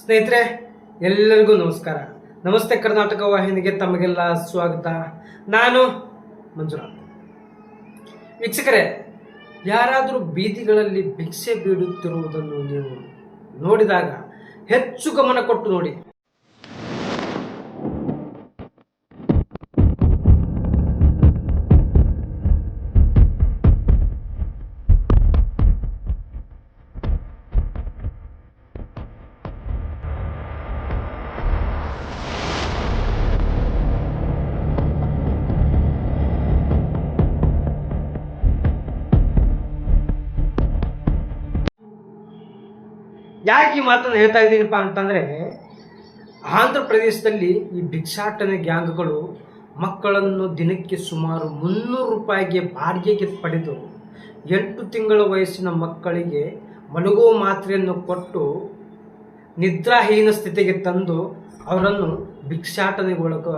ಸ್ನೇಹಿತರೆ, ಎಲ್ಲರಿಗೂ ನಮಸ್ಕಾರ. ನಮಸ್ತೆ ಕರ್ನಾಟಕ ವಾಹಿನಿಗೆ ತಮಗೆಲ್ಲ ಸ್ವಾಗತ. ನಾನು ಮಂಜುನಾಥ್. ವೀಕ್ಷಕರೇ, ಯಾರಾದರೂ ಬೀದಿಗಳಲ್ಲಿ ಭಿಕ್ಷೆ ಬೀಡುತ್ತಿರುವುದನ್ನು ನೀವು ನೋಡಿದಾಗ ಹೆಚ್ಚು ಗಮನ ಕೊಟ್ಟು ನೋಡಿ. ಯಾಕೆ ಈ ಮಾತನ್ನು ಹೇಳ್ತಾ ಇದ್ದೀನಪ್ಪ ಅಂತಂದರೆ ಆಂಧ್ರ ಪ್ರದೇಶದಲ್ಲಿ ಈ ಭಿಕ್ಷಾಟನೆ ಗ್ಯಾಂಗ್ಗಳು ಮಕ್ಕಳನ್ನು ದಿನಕ್ಕೆ ಸುಮಾರು ಮುನ್ನೂರು ರೂಪಾಯಿಗೆ ಬಾಡಿಗೆಗೆ ಪಡೆದು ಎಂಟು ತಿಂಗಳ ವಯಸ್ಸಿನ ಮಕ್ಕಳಿಗೆ ಮಲಗುವ ಮಾತ್ರೆಯನ್ನು ಕೊಟ್ಟು ನಿದ್ರಾಹೀನ ಸ್ಥಿತಿಗೆ ತಂದು ಅವರನ್ನು ಭಿಕ್ಷಾಟನೆಗೆ ಒಳಗ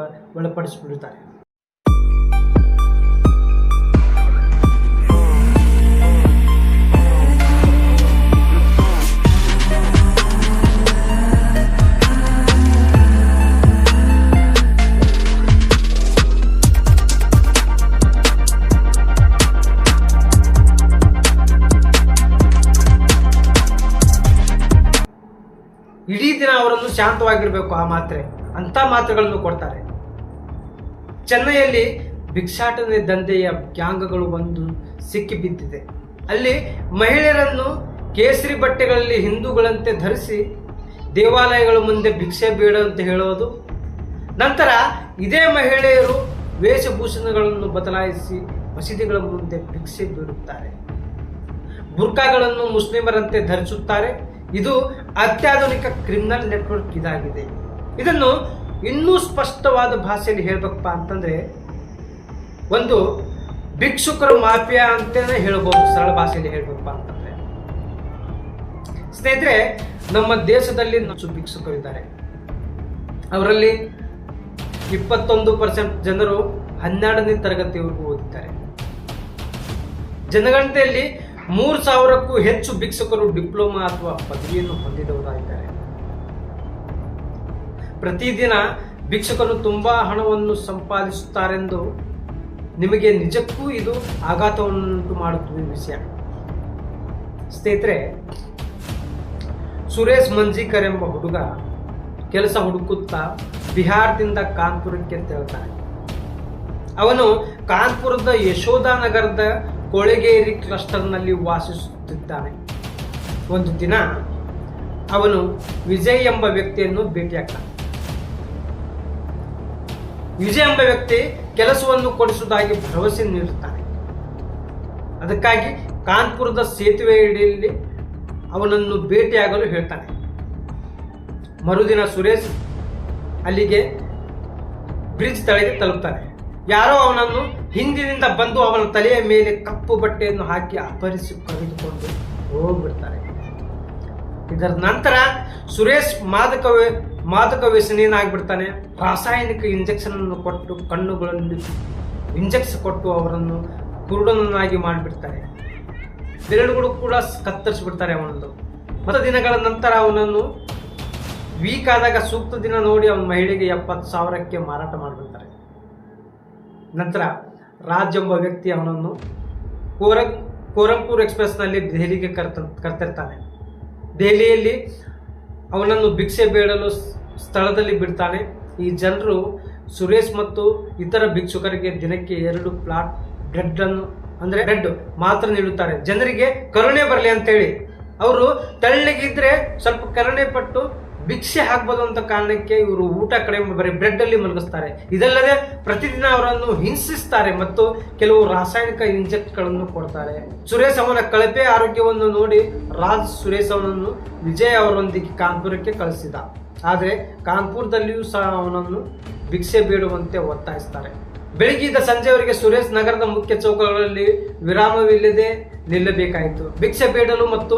ಶಾಂತವಾಗಿಡಬೇಕು ಆ ಮಾತ್ರೆ. ಅಂಥ ಮಾತ್ರೆಗಳನ್ನು ಕೊಡ್ತಾರೆ. ಚೆನ್ನೈಯಲ್ಲಿ ಭಿಕ್ಷಾಟನೆ ದಂಧೆಯ ಗ್ಯಾಂಗ್ಗಳು ಒಂದು ಸಿಕ್ಕಿ ಬಿದ್ದಿದೆ. ಅಲ್ಲಿ ಮಹಿಳೆಯರನ್ನು ಕೇಸರಿ ಬಟ್ಟೆಗಳಲ್ಲಿ ಹಿಂದೂಗಳಂತೆ ಧರಿಸಿ ದೇವಾಲಯಗಳ ಮುಂದೆ ಭಿಕ್ಷೆ ಬೇಡ ಅಂತ ಹೇಳೋದು. ನಂತರ ಇದೇ ಮಹಿಳೆಯರು ವೇಷಭೂಷಣಗಳನ್ನು ಬದಲಾಯಿಸಿ ಮಸೀದಿಗಳ ಮುಂದೆ ಭಿಕ್ಷೆ ಬೇಡುತ್ತಾರೆ ಬುರ್ಕಾಗಳನ್ನು ಮುಸ್ಲಿಮರಂತೆ ಧರಿಸುತ್ತಾರೆ. ಇದು ಅತ್ಯಾಧುನಿಕ ಕ್ರಿಮಿನಲ್ ನೆಟ್ವರ್ಕ್ ಇದಾಗಿದೆ. ಇದನ್ನು ಇನ್ನೂ ಸ್ಪಷ್ಟವಾದ ಭಾಷೆಯಲ್ಲಿ ಹೇಳ್ಬೇಕಪ್ಪ ಅಂತಂದ್ರೆ, ಒಂದು ಭಿಕ್ಷುಕರ ಮಾಫಿಯಾ ಅಂತಲೇ ಹೇಳ್ಬೋದು, ಸರಳ ಭಾಷೆಯಲ್ಲಿ ಹೇಳ್ಬೇಕಪ್ಪ ಅಂತಂದ್ರೆ. ಸ್ನೇಹಿತರೆ, ನಮ್ಮ ದೇಶದಲ್ಲಿ ಭಿಕ್ಷುಕರು ಭಿಕ್ಷುಕರಿದ್ದಾರೆ ಅವರಲ್ಲಿ ಇಪ್ಪತ್ತೊಂದು ಪರ್ಸೆಂಟ್ ಜನರು ಹನ್ನೆರಡನೇ ತರಗತಿವರೆಗೂ ಓದಿದ್ದಾರೆ. ಜನಗಣತಿಯಲ್ಲಿ ಮೂರು ಸಾವಿರಕ್ಕೂ ಹೆಚ್ಚು ಭಿಕ್ಷಕರು ಡಿಪ್ಲೊಮಾ ಅಥವಾ ಪದವಿಯನ್ನು ಹೊಂದಿದವರಾಗಿದ್ದಾರೆ. ಪ್ರತಿದಿನ ಭಿಕ್ಷಕರು ತುಂಬಾ ಹಣವನ್ನು ಸಂಪಾದಿಸುತ್ತಾರೆಂದು ನಿಮಗೆ ನಿಜಕ್ಕೂ ಇದು ಆಘಾತವನ್ನುಂಟು ಮಾಡುತ್ತದೆ ವಿಷಯ. ಸ್ನೇಹಿತರೆ, ಸುರೇಶ್ ಮಂಜೀಕರ್ ಎಂಬ ಹುಡುಗ ಕೆಲಸ ಹುಡುಕುತ್ತಾ ಬಿಹಾರದಿಂದ ಕಾನ್ಪುರಕ್ಕೆ ತೆರಳುತ್ತಾನೆ. ಅವನು ಕಾನ್ಪುರದ ಯಶೋಧ ನಗರದ ಕೊಳೆಗೇರಿ ಕ್ಲಸ್ಟರ್ನಲ್ಲಿ ವಾಸಿಸುತ್ತಿದ್ದಾನೆ. ಒಂದು ದಿನ ಅವನು ವಿಜಯ್ ಎಂಬ ವ್ಯಕ್ತಿಯನ್ನು ಭೇಟಿಯಾಗ್ತಾನೆ ವಿಜಯ್ ಎಂಬ ವ್ಯಕ್ತಿ ಕೆಲಸವನ್ನು ಕೊಡಿಸುವುದಾಗಿ ಭರವಸೆ ನೀಡುತ್ತಾನೆ. ಅದಕ್ಕಾಗಿ ಕಾನ್ಪುರದ ಸೇತುವೆ ಇಡಿಯಲ್ಲಿ ಅವನನ್ನು ಭೇಟಿಯಾಗಲು ಹೇಳ್ತಾನೆ. ಮರುದಿನ ಸುರೇಶ್ ಅಲ್ಲಿಗೆ ಬ್ರಿಡ್ಜ್ ತಳಗೆ ತಲುಪ್ತಾನೆ. ಯಾರೋ ಅವನನ್ನು ಹಿಂದಿನಿಂದ ಬಂದು ಅವನ ತಲೆಯ ಮೇಲೆ ಕಪ್ಪು ಬಟ್ಟೆಯನ್ನು ಹಾಕಿ ಅಪಹರಿಸಿ ಕರೆದುಕೊಂಡು ಹೋಗ್ಬಿಡ್ತಾರೆ. ಇದರ ನಂತರ ಸುರೇಶ್ ಮಾದಕ ಮಾದಕ ವ್ಯಸನೇನಾಗ್ಬಿಡ್ತಾನೆ ರಾಸಾಯನಿಕ ಇಂಜೆಕ್ಷನ್ ಅನ್ನು ಕೊಟ್ಟು ಕಣ್ಣುಗಳಲ್ಲಿ ಇಂಜೆಕ್ಷನ್ ಕೊಟ್ಟು ಅವರನ್ನು ಕುರುಡನನ್ನಾಗಿ ಮಾಡಿಬಿಡ್ತಾರೆ. ಬೆರಳುಗಳು ಕೂಡ ಕತ್ತರಿಸಿಬಿಡ್ತಾರೆ ಅವನನ್ನು. ಮತ್ತು ದಿನಗಳ ನಂತರ ಅವನನ್ನು ವೀಕ್ ಆದಾಗ ಸೂಕ್ತ ದಿನ ನೋಡಿ ಅವನ ಮಹಿಳೆಗೆ ಎಪ್ಪತ್ತು ಸಾವಿರಕ್ಕೆ ಮಾರಾಟ ಮಾಡಿಬಿಡ್ತಾರೆ. ನಂತರ ರಾಜ್ ಎಂಬ ವ್ಯಕ್ತಿ ಅವನನ್ನು ಕೋರ, ಕೋರಂಪುರ್ ಎಕ್ಸ್ಪ್ರೆಸ್ನಲ್ಲಿ ದೆಹಲಿಗೆ ಕರ್ತ, ಕರ್ತಿರ್ತಾನೆ. ದೆಹಲಿಯಲ್ಲಿ ಅವನನ್ನು ಭಿಕ್ಷೆ ಬೇಡಲು ಸ್ಥಳದಲ್ಲಿ ಬಿಡ್ತಾನೆ. ಈ ಜನರು ಸುರೇಶ್ ಮತ್ತು ಇತರ ಭಿಕ್ಷುಕರಿಗೆ ದಿನಕ್ಕೆ ಎರಡು ಪ್ಲಾಟ್ ಬ್ರೆಡ್ ಅನ್ನು ಅಂದ್ರೆ ಬ್ರೆಡ್ ಮಾತ್ರ ನೀಡುತ್ತಾರೆ. ಜನರಿಗೆ ಕರುಣೆ ಬರಲಿ ಅಂತೇಳಿ. ಅವರು ತಳ್ಳಿಗಿದ್ರೆ ಸ್ವಲ್ಪ ಕರುಣೆ ಪಟ್ಟು ಭಿಕ್ಷೆ ಆಗ್ಬೋದು ಅಂತ ಕಾರಣಕ್ಕೆ ಇವರು ಊಟ ಕಡೆ ಬರೀ ಬ್ರೆಡ್ ಅಲ್ಲಿ ಮಲಗಿಸ್ತಾರೆ. ಇದಲ್ಲದೆ ಪ್ರತಿದಿನ ಅವರನ್ನು ಹಿಂಸಿಸ್ತಾರೆ ಮತ್ತು ಕೆಲವು ರಾಸಾಯನಿಕ ಇಂಜೆಕ್ಟ್ಗಳನ್ನು ಕೊಡ್ತಾರೆ. ಸುರೇಶ್ ಅವನ ಕಳಪೆ ಆರೋಗ್ಯವನ್ನು ನೋಡಿ ರಾಜ್ ಸುರೇಶ್ ಅವನನ್ನು ವಿಜಯ್ ಅವರೊಂದಿಗೆ ಕಾನ್ಪುರಕ್ಕೆ ಕಳಿಸಿದ. ಆದರೆ ಕಾನ್ಪುರದಲ್ಲಿಯೂ ಸಹ ಅವನನ್ನು ಭಿಕ್ಷೆ ಬೇಡುವಂತೆ ಒತ್ತಾಯಿಸ್ತಾರೆ. ಬೆಳಗಿದ ಸಂಜೆವರೆಗೆ ಸುರೇಶ್ ನಗರದ ಮುಖ್ಯ ಚೌಕಗಳಲ್ಲಿ ವಿರಾಮವಿಲ್ಲದೆ ನಿಲ್ಲಬೇಕಾಯಿತು. ಭಿಕ್ಷೆ ಬೇಡಲು ಮತ್ತು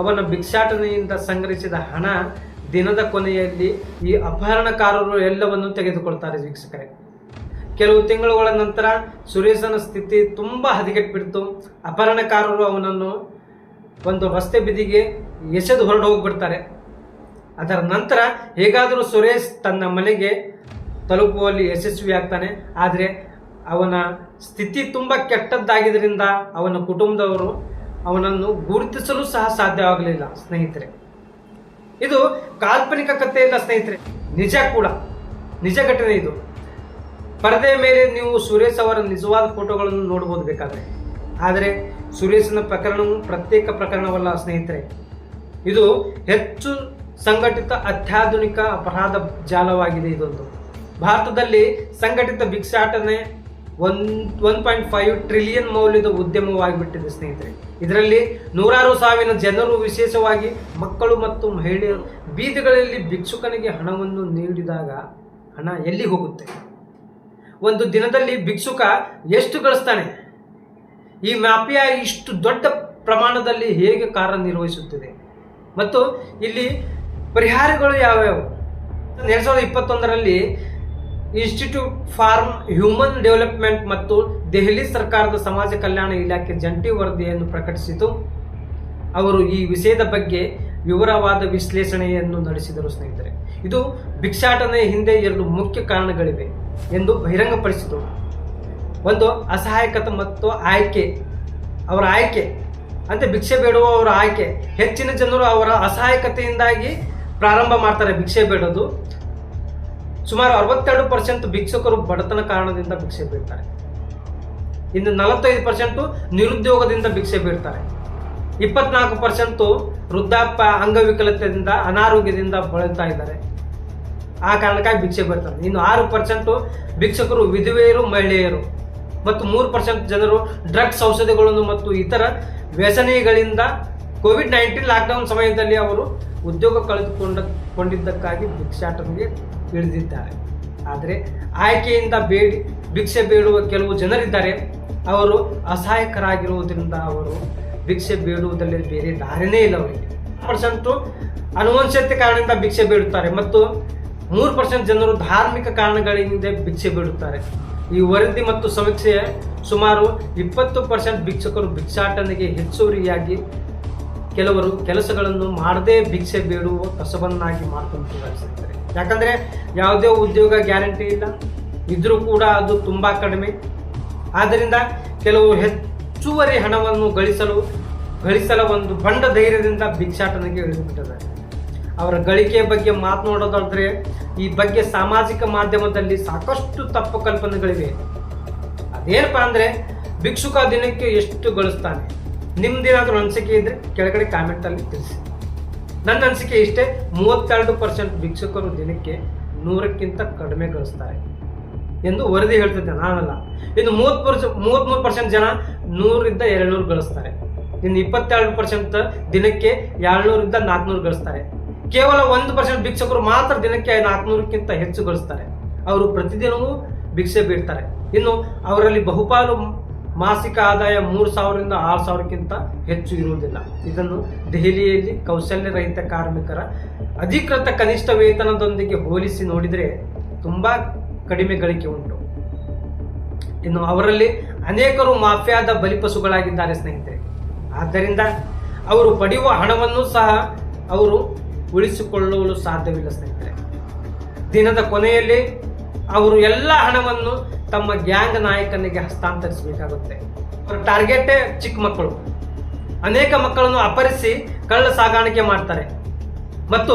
ಅವನ ಭಿಕ್ಷಾಟನೆಯಿಂದ ಸಂಗ್ರಹಿಸಿದ ಹಣ ದಿನದ ಕೊನೆಯಲ್ಲಿ ಈ ಅಪಹರಣಕಾರರು ಎಲ್ಲವನ್ನು ತೆಗೆದುಕೊಳ್ತಾರೆ ವೀಕ್ಷಕರೇ. ಕೆಲವು ತಿಂಗಳುಗಳ ನಂತರ ಸುರೇಶನ ಸ್ಥಿತಿ ತುಂಬ ಹದಗೆಟ್ಬಿಡ್ತು. ಅಪಹರಣಕಾರರು ಅವನನ್ನು ಒಂದು ರಸ್ತೆ ಬಿದಿಗೆ ಎಸೆದು ಹೊರಡು ಹೋಗ್ಬಿಡ್ತಾರೆ. ಅದರ ನಂತರ ಹೇಗಾದರೂ ಸುರೇಶ್ ತನ್ನ ಮನೆಗೆ ತಲುಪುವಲ್ಲಿ ಯಶಸ್ವಿಯಾಗ್ತಾನೆ ಆದರೆ ಅವನ ಸ್ಥಿತಿ ತುಂಬ ಕೆಟ್ಟದ್ದಾಗಿದ್ದರಿಂದ ಅವನ ಕುಟುಂಬದವರು ಅವನನ್ನು ಗುರುತಿಸಲು ಸಹ ಸಾಧ್ಯವಾಗಲಿಲ್ಲ. ಸ್ನೇಹಿತರೆ ಇದು ಕಾಲ್ಪನಿಕ ಕಥೆಯಲ್ಲ ಸ್ನೇಹಿತರೆ, ನಿಜ ಕೂಡ, ನಿಜ ಘಟನೆ ಇದು. ಪರದೆ ಮೇಲೆ ನೀವು ಸುರೇಶ್ ಅವರ ನಿಜವಾದ ಫೋಟೋಗಳನ್ನು ನೋಡಬಹುದು ಬೇಕಾದರೆ. ಆದರೆ ಸುರೇಶನ ಪ್ರಕರಣವು ಪ್ರತ್ಯೇಕ ಪ್ರಕರಣವಲ್ಲ ಸ್ನೇಹಿತರೆ. ಇದು ಹೆಚ್ಚು ಸಂಘಟಿತ ಅತ್ಯಾಧುನಿಕ ಅಪರಾಧ ಜಾಲವಾಗಿದೆ ಇದೊಂದು. ಭಾರತದಲ್ಲಿ ಸಂಘಟಿತ ಭಿಕ್ಷಾಟನೆ one one point five trillion ಮೌಲ್ಯದ ಉದ್ಯಮವಾಗಿಬಿಟ್ಟಿದೆ ಸ್ನೇಹಿತರೆ. ಇದರಲ್ಲಿ ನೂರಾರು ಸಾವಿರ ಜನರು ವಿಶೇಷವಾಗಿ ಮಕ್ಕಳು ಮತ್ತು ಮಹಿಳೆಯರು ಬೀದಿಗಳಲ್ಲಿ ಭಿಕ್ಷುಕನಿಗೆ ಹಣವನ್ನು ನೀಡಿದಾಗ ಹಣ ಎಲ್ಲಿ ಹೋಗುತ್ತೆ? ಒಂದು ದಿನದಲ್ಲಿ ಭಿಕ್ಷುಕ ಎಷ್ಟು ಗಳಿಸ್ತಾನೆ? ಈ ಮ್ಯಾಪಿಯಾ ಇಷ್ಟು ದೊಡ್ಡ ಪ್ರಮಾಣದಲ್ಲಿ ಹೇಗೆ ಕಾರ್ಯನಿರ್ವಹಿಸುತ್ತಿದೆ ಮತ್ತು ಇಲ್ಲಿ ಪರಿಹಾರಗಳು ಯಾವ್ಯಾವು? ಎರಡು ಸಾವಿರದ ಇಪ್ಪತ್ತೊಂದರಲ್ಲಿ ಇನ್ಸ್ಟಿಟ್ಯೂಟ್ ಫಾರ್ ಹ್ಯೂಮನ್ ಡೆವಲಪ್ಮೆಂಟ್ ಮತ್ತು ದೆಹಲಿ ಸರ್ಕಾರದ ಸಮಾಜ ಕಲ್ಯಾಣ ಇಲಾಖೆ ಜಂಟಿ ವರದಿಯನ್ನು ಪ್ರಕಟಿಸಿತು. ಅವರು ಈ ವಿಷಯದ ಬಗ್ಗೆ ವಿವರವಾದ ವಿಶ್ಲೇಷಣೆಯನ್ನು ನಡೆಸಿದರು ಸ್ನೇಹಿತರೆ. ಇದು ಭಿಕ್ಷಾಟನೆಯ ಹಿಂದೆ ಎರಡು ಮುಖ್ಯ ಕಾರಣಗಳಿವೆ ಎಂದು ಬಹಿರಂಗಪಡಿಸಿದರು ಒಂದು, ಅಸಹಾಯಕತೆ ಮತ್ತು ಆಯ್ಕೆ, ಅವರ ಆಯ್ಕೆ. ಅಂದರೆ ಭಿಕ್ಷೆ ಬೇಡುವವರ ಆಯ್ಕೆ. ಹೆಚ್ಚಿನ ಜನರು ಅವರ ಅಸಹಾಯಕತೆಯಿಂದಾಗಿ ಪ್ರಾರಂಭ ಮಾಡ್ತಾರೆ ಭಿಕ್ಷೆ ಬೇಡೋದು. ಸುಮಾರು ಅರವತ್ತೆರಡು ಪರ್ಸೆಂಟ್ ಭಿಕ್ಷಕರು ಬಡತನ ಕಾರಣದಿಂದ ಭಿಕ್ಷೆ ಬೀಳ್ತಾರೆ. ಇನ್ನು ನಲವತ್ತೈದು ಪರ್ಸೆಂಟು ನಿರುದ್ಯೋಗದಿಂದ ಭಿಕ್ಷೆ ಬೀಳ್ತಾರೆ. ಇಪ್ಪತ್ನಾಲ್ಕು ಪರ್ಸೆಂಟು ವೃದ್ಧಾಪ್ಯ, ಅಂಗವಿಕಲತೆಯಿಂದ, ಅನಾರೋಗ್ಯದಿಂದ ಬಳಲ್ತಾ ಇದ್ದಾರೆ. ಆ ಕಾರಣಕ್ಕಾಗಿ ಭಿಕ್ಷೆ ಬೀಳ್ತಾರೆ. ಇನ್ನು ಆರು ಪರ್ಸೆಂಟು ಭಿಕ್ಷಕರು ವಿಧವೆಯರು, ಮಹಿಳೆಯರು ಮತ್ತು ಮೂರು ಪರ್ಸೆಂಟ್ ಜನರು ಡ್ರಗ್ಸ್ ಔಷಧಿಗಳನ್ನು ಮತ್ತು ಇತರ ವ್ಯಸನಿಗಳಿಂದ ಕೋವಿಡ್ ನೈನ್ಟೀನ್ ಲಾಕ್ಡೌನ್ ಸಮಯದಲ್ಲಿ ಅವರು ಉದ್ಯೋಗ ಕಳೆದುಕೊಂಡ, ಕೊಂಡಿದ್ದಕ್ಕಾಗಿ ಭಿಕ್ಷಾಟನೆಗೆ ಇಳಿದಿದ್ದಾರೆ ಆದರೆ ಆಯ್ಕೆಯಿಂದ ಬೇಡಿ, ಭಿಕ್ಷೆ ಬೇಡುವ ಕೆಲವು ಜನರಿದ್ದಾರೆ. ಅವರು ಅಸಹಾಯಕರಾಗಿರುವುದರಿಂದ ಅವರು ಭಿಕ್ಷೆ ಬೇಡುವುದರಲ್ಲಿ ಬೇರೆ ದಾರಿನೇ ಇಲ್ಲ ಅವರಿಗೆ. ಪರ್ಸೆಂಟು ಅನುವಂಶತೆ ಕಾರಣದಿಂದ ಭಿಕ್ಷೆ ಬೇಡುತ್ತಾರೆ ಮತ್ತು ಮೂರು ಪರ್ಸೆಂಟ್ ಜನರು ಧಾರ್ಮಿಕ ಕಾರಣಗಳಿಂದ ಭಿಕ್ಷೆ ಬೇಡುತ್ತಾರೆ. ಈ ವರದಿ ಮತ್ತು ಸಮೀಕ್ಷೆ ಸುಮಾರು ಇಪ್ಪತ್ತು ಪರ್ಸೆಂಟ್ ಭಿಕ್ಷಕರು ಭಿಕ್ಷಾಟನೆಗೆ ಹೆಚ್ಚುವರಿಯಾಗಿ ಕೆಲವರು ಕೆಲಸಗಳನ್ನು ಮಾಡದೇ ಭಿಕ್ಷೆ ಬೇಡುವ ಕಸಬನ್ನಾಗಿ ಮಾಡ್ಕೊಂತಿದ್ದಾರೆ ಯಾಕಂದರೆ ಯಾವುದೇ ಉದ್ಯೋಗ ಗ್ಯಾರಂಟಿ ಇಲ್ಲ. ಇದ್ರೂ ಕೂಡ ಅದು ತುಂಬ ಕಡಿಮೆ. ಆದ್ದರಿಂದ ಕೆಲವು ಹೆಚ್ಚುವರಿ ಹಣವನ್ನು ಗಳಿಸಲು ಗಳಿಸಲು ಒಂದು ಬಂಡ ಧೈರ್ಯದಿಂದ ಭಿಕ್ಷಾಟನೆಗೆ ಇಳಿದುಬಿಟ್ಟಿದ್ದಾರೆ. ಅವರ ಗಳಿಕೆ ಬಗ್ಗೆ ಮಾತನಾಡೋದಾದರೆ ಈ ಬಗ್ಗೆ ಸಾಮಾಜಿಕ ಮಾಧ್ಯಮದಲ್ಲಿ ಸಾಕಷ್ಟು ತಪ್ಪು ಕಲ್ಪನೆಗಳಿವೆ. ಅದೇನಪ್ಪ ಅಂದರೆ, ಭಿಕ್ಷುಕ ದಿನಕ್ಕೆ ಎಷ್ಟು ಗಳಿಸ್ತಾನೆ? ನಿಮ್ದೇನಾದರೂ ಅನಿಸಿಕೆ ಇದ್ದರೆ ಕೆಳಗಡೆ ಕಾಮೆಂಟಲ್ಲಿ ತಿಳಿಸಿ. ನನ್ನ ಅನಿಸಿಕೆ ಇಷ್ಟೇ ಮೂವತ್ತೆರಡು ಪರ್ಸೆಂಟ್ ಭಿಕ್ಷಕರು ದಿನಕ್ಕೆ ನೂರಕ್ಕಿಂತ ಕಡಿಮೆ ಗಳಿಸ್ತಾರೆ ಎಂದು ವರದಿ ಹೇಳ್ತಿದ್ದೆ ನಾನಲ್ಲ. ಇನ್ನು ಮೂವತ್ತು ಪರ್ಸೆಂಟ್ ಮೂವತ್ತ್ಮೂರು ಪರ್ಸೆಂಟ್ ಜನ ನೂರಿಂದ ಎರಡುನೂರು ಗಳಿಸ್ತಾರೆ. ಇನ್ನು ಇಪ್ಪತ್ತೆರಡು ಪರ್ಸೆಂಟ್ ದಿನಕ್ಕೆ ಏಳ್ನೂರಿಂದ ನಾಲ್ಕುನೂರು ಗಳಿಸ್ತಾರೆ. ಕೇವಲ ಒಂದು ಪರ್ಸೆಂಟ್ ಭಿಕ್ಷಕರು ಮಾತ್ರ ದಿನಕ್ಕೆ ನಾಲ್ಕುನೂರಕ್ಕಿಂತ ಹೆಚ್ಚು ಗಳಿಸ್ತಾರೆ. ಅವರು ಪ್ರತಿದಿನವೂ ಭಿಕ್ಷೆ ಬೀಳ್ತಾರೆ. ಇನ್ನು ಅವರಲ್ಲಿ ಬಹುಪಾಲು ಮಾಸಿಕ ಆದಾಯ ಮೂರು ಸಾವಿರದಿಂದ ಆರು ಸಾವಿರಕ್ಕಿಂತ ಹೆಚ್ಚು ಇರುವುದಿಲ್ಲ. ಇದನ್ನು ದೆಹಲಿಯಲ್ಲಿ ಕೌಶಲ್ಯ ರಹಿತ ಕಾರ್ಮಿಕರ ಅಧಿಕೃತ ಕನಿಷ್ಠ ವೇತನದೊಂದಿಗೆ ಹೋಲಿಸಿ ನೋಡಿದರೆ ತುಂಬ ಕಡಿಮೆ ಗಳಿಕೆ ಉಂಟು. ಇನ್ನು ಅವರಲ್ಲಿ ಅನೇಕರು ಮಾಫಿಯಾದ ಬಲಿಪಶುಗಳಾಗಿದ್ದಾರೆ ಸ್ನೇಹಿತರೆ. ಆದ್ದರಿಂದ ಅವರು ಪಡೆಯುವ ಹಣವನ್ನು ಸಹ ಅವರು ಉಳಿಸಿಕೊಳ್ಳಲು ಸಾಧ್ಯವಿಲ್ಲ ಸ್ನೇಹಿತರೆ. ದಿನದ ಕೊನೆಯಲ್ಲಿ ಅವರು ಎಲ್ಲ ಹಣವನ್ನು ತಮ್ಮ ಗ್ಯಾಂಗ್ ನಾಯಕನಿಗೆ ಹಸ್ತಾಂತರಿಸಬೇಕಾಗುತ್ತೆ. ಅವರ ಟಾರ್ಗೆಟೇ ಚಿಕ್ಕ ಮಕ್ಕಳು. ಅನೇಕ ಮಕ್ಕಳನ್ನು ಅಪಹರಿಸಿ ಕಳ್ಳ ಸಾಗಾಣಿಕೆ ಮಾಡ್ತಾರೆ. ಮತ್ತು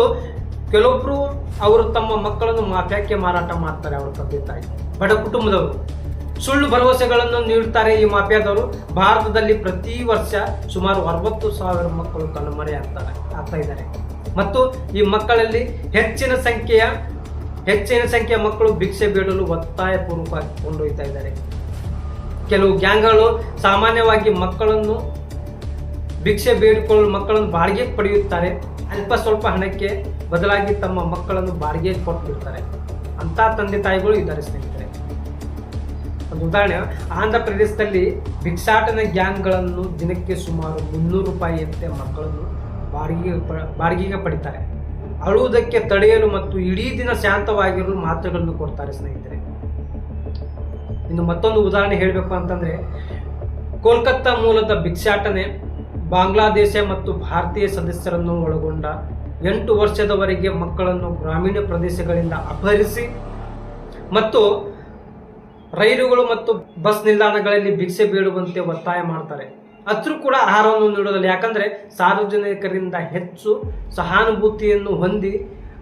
ಕೆಲವೊಬ್ರು ಅವರು ತಮ್ಮ ಮಕ್ಕಳನ್ನು ಮಾಫಿಯಾಕ್ಕೆ ಮಾರಾಟ ಮಾಡ್ತಾರೆ ಅವರ ತಂದೆ ತಾಯಿ. ಬಡ ಕುಟುಂಬದವರು. ಸುಳ್ಳು ಭರವಸೆಗಳನ್ನು ನೀಡುತ್ತಾರೆ ಈ ಮಾಫಿಯಾದವರು. ಭಾರತದಲ್ಲಿ ಪ್ರತಿ ವರ್ಷ ಸುಮಾರು ಅರವತ್ತು ಸಾವಿರ ಮಕ್ಕಳು ಕಣ್ಮರೆ ಆಗ್ತಾರೆ ಆಗ್ತಾ ಇದ್ದಾರೆ. ಮತ್ತು ಈ ಮಕ್ಕಳಲ್ಲಿ ಹೆಚ್ಚಿನ ಸಂಖ್ಯೆಯ ಹೆಚ್ಚಿನ ಸಂಖ್ಯೆಯ ಮಕ್ಕಳು ಭಿಕ್ಷೆ ಬೇಡಲು ಒತ್ತಾಯಪೂರ್ವಕವಾಗಿ ಕೊಂಡೊಯ್ತಾ ಇದ್ದಾರೆ. ಕೆಲವು ಗ್ಯಾಂಗ್ಗಳು ಸಾಮಾನ್ಯವಾಗಿ ಮಕ್ಕಳನ್ನು ಭಿಕ್ಷೆ ಬೇಡಿಕೊಳ್ಳಲು ಮಕ್ಕಳನ್ನು ಬಾಡಿಗೆ ಪಡೆಯುತ್ತಾರೆ. ಅಲ್ಪ ಸ್ವಲ್ಪ ಹಣಕ್ಕೆ ಬದಲಾಗಿ ತಮ್ಮ ಮಕ್ಕಳನ್ನು ಬಾಡಿಗೆ ಕೊಟ್ಟುಬಿಡ್ತಾರೆ ಅಂತ ತಂದೆ ತಾಯಿಗಳು ಇದ್ದಾರೆ ಸ್ನೇಹಿತರೆ. ಒಂದು ಉದಾಹರಣೆ ಆಂಧ್ರ ಪ್ರದೇಶದಲ್ಲಿ ಭಿಕ್ಷಾಟನೆ ಗ್ಯಾಂಗ್ಗಳನ್ನು ದಿನಕ್ಕೆ ಸುಮಾರು ಮುನ್ನೂರು ರೂಪಾಯಿಯಂತೆ ಮಕ್ಕಳನ್ನು ಬಾಡಿಗೆ ಬಾಡಿಗೆಗೆ ಪಡಿತಾರೆ. ಅಳುವುದಕ್ಕೆ ತಡೆಯಲು ಮತ್ತು ಇಡೀ ದಿನ ಶಾಂತವಾಗಿರಲು ಮಾತ್ರೆಗಳನ್ನು ಕೊಡ್ತಾರೆ ಸ್ನೇಹಿತರೆ. ಇನ್ನು ಮತ್ತೊಂದು ಉದಾಹರಣೆ ಹೇಳಬೇಕು ಅಂತಂದರೆ, ಕೋಲ್ಕತ್ತಾ ಮೂಲದ ಭಿಕ್ಷಾಟನೆ ಬಾಂಗ್ಲಾದೇಶ ಮತ್ತು ಭಾರತೀಯ ಸದಸ್ಯರನ್ನು ಒಳಗೊಂಡ ಎಂಟು ವರ್ಷದವರೆಗೆ ಮಕ್ಕಳನ್ನು ಗ್ರಾಮೀಣ ಪ್ರದೇಶಗಳಿಂದ ಅಪಹರಿಸಿ ಮತ್ತು ರೈಲುಗಳು ಮತ್ತು ಬಸ್ ನಿಲ್ದಾಣಗಳಲ್ಲಿ ಭಿಕ್ಷೆ ಬೀಳುವಂತೆ ಒತ್ತಾಯ ಮಾಡ್ತಾರೆ. ಅದ್ರೂ ಕೂಡ ಆಹಾರವನ್ನು ನೀಡೋದಿಲ್ಲ. ಯಾಕಂದ್ರೆ ಸಾರ್ವಜನಿಕರಿಂದ ಹೆಚ್ಚು ಸಹಾನುಭೂತಿಯನ್ನು ಹೊಂದಿ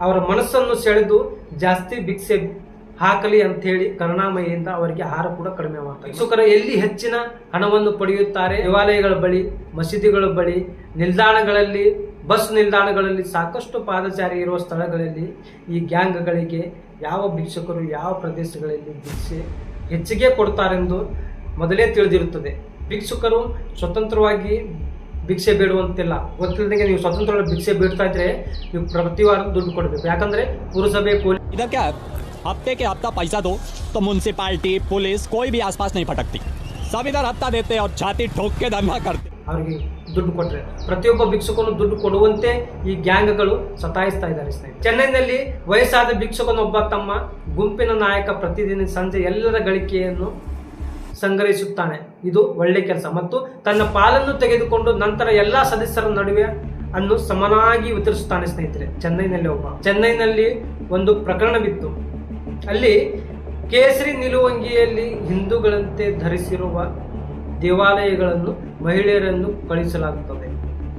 ಅವರ ಮನಸ್ಸನ್ನು ಸೆಳೆದು ಜಾಸ್ತಿ ಭಿಕ್ಷೆ ಹಾಕಲಿ ಅಂತ ಹೇಳಿ ಕರುಣಾಮಯಿಯಿಂದ ಅವರಿಗೆ ಆಹಾರ ಕೂಡ ಕಡಿಮೆ ಮಾಡ್ತಾರೆ. ಭಿಕ್ಷುಕರು ಎಲ್ಲಿ ಹೆಚ್ಚಿನ ಹಣವನ್ನು ಪಡೆಯುತ್ತಾರೆ? ದೇವಾಲಯಗಳ ಬಳಿ, ಮಸೀದಿಗಳ ಬಳಿ, ನಿಲ್ದಾಣಗಳಲ್ಲಿ, ಬಸ್ ನಿಲ್ದಾಣಗಳಲ್ಲಿ ಸಾಕಷ್ಟು ಪಾದಚಾರಿ ಇರುವ ಸ್ಥಳಗಳಲ್ಲಿ ಈ ಗ್ಯಾಂಗ್ಗಳಿಗೆ ಯಾವ ಭಿಕ್ಷಕರು ಯಾವ ಪ್ರದೇಶಗಳಲ್ಲಿ ಭಿಕ್ಷೆ ಹೆಚ್ಚಿಗೆ ಕೊಡ್ತಾರೆಂದು ಮೊದಲೇ ತಿಳಿದಿರುತ್ತದೆ. ಭಿಕ್ಷುಕರು ಸ್ವತಂತ್ರವಾಗಿ ಭಿಕ್ಷೆ ಬೇಡುವಂತಿಲ್ಲ ಗೊತ್ತಿಲ್ಲದಂಗೆ ನೀವು ಸ್ವತಂತ್ರವಾಗಿ ಭಿಕ್ಷೆ ಬೇಡ್ತಾ ಇದ್ರೆ ನೀವು ಪ್ರತಿ ವಾರ ದುಡ್ಡು ಕೊಡಬೇಕು ಯಾಕಂದ್ರೆ ಪುರಸಭೆ ಪೊಲೀಸ್ इधर क्या है हफ्ते के हफ्ता पैसा दो तो म्यूनसिपालिटी पुलिस कोई भी आसपास नहीं भटकती सब इधर हफ्ता देते और छाती ठोक के धरना करते ಅವರಿಗೆ ದುಡ್ಡು ಕೊಟ್ಟರೆ ಪ್ರತಿಯೊಬ್ಬ ಭಿಕ್ಷುಕನು ದುಡ್ಡು ಕೊಡುವಂತೆ ಈ ಗ್ಯಾಂಗ್ಗಳು ಸತಾಯಿಸ್ತಾ ಇದ್ದಾರೆ ಸ್ನೇಹಿತರೆ ಚೆನ್ನೈನಲ್ಲಿ ವಯಸ್ಸಾದ ಭಿಕ್ಷುಕನೊಬ್ಬ ತಮ್ಮ ಗುಂಪಿನ ನಾಯಕ ಪ್ರತಿದಿನ ಸಂಜೆ ಎಲ್ಲರ ಗಳಿಕೆಯನ್ನು ಸಂಗ್ರಹಿಸುತ್ತಾನೆ ಇದು ಒಳ್ಳೆ ಕೆಲಸ. ಮತ್ತು ತನ್ನ ಪಾಲನ್ನು ತೆಗೆದುಕೊಂಡು ನಂತರ ಎಲ್ಲಾ ಸದಸ್ಯರ ನಡುವೆ ಅನ್ನು ಸಮನಾಗಿ ವಿತರಿಸುತ್ತಾನೆ ಸ್ನೇಹಿತರೆ. ಚೆನ್ನೈನಲ್ಲಿ ಒಬ್ಬ. ಚೆನ್ನೈನಲ್ಲಿ ಒಂದು ಪ್ರಕರಣವಿತ್ತು ಅಲ್ಲಿ ಕೇಸರಿ ನಿಲುವಂಗಿಯಲ್ಲಿ ಹಿಂದೂಗಳಂತೆ ಧರಿಸಿರುವ ದೇವಾಲಯಗಳನ್ನು ಮಹಿಳೆಯರನ್ನು ಕಳುಹಿಸಲಾಗುತ್ತದೆ.